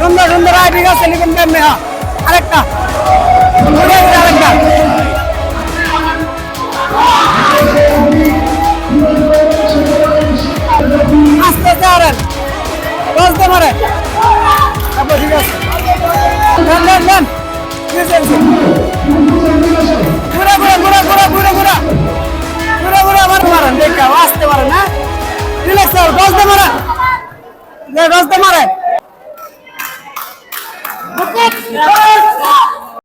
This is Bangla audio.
সুন্দর সুন্দর ঠিক আছে লিখুন মেহা হ্যাঁ, আরেকটা আরেকটা। আস্তে আস্তে মারে ঠিক আছে। ঘুরে ঘুরে ঘুরে ঘুরে ঘুরে ঘুরে। ঘুরে আসতে ¡Vamos!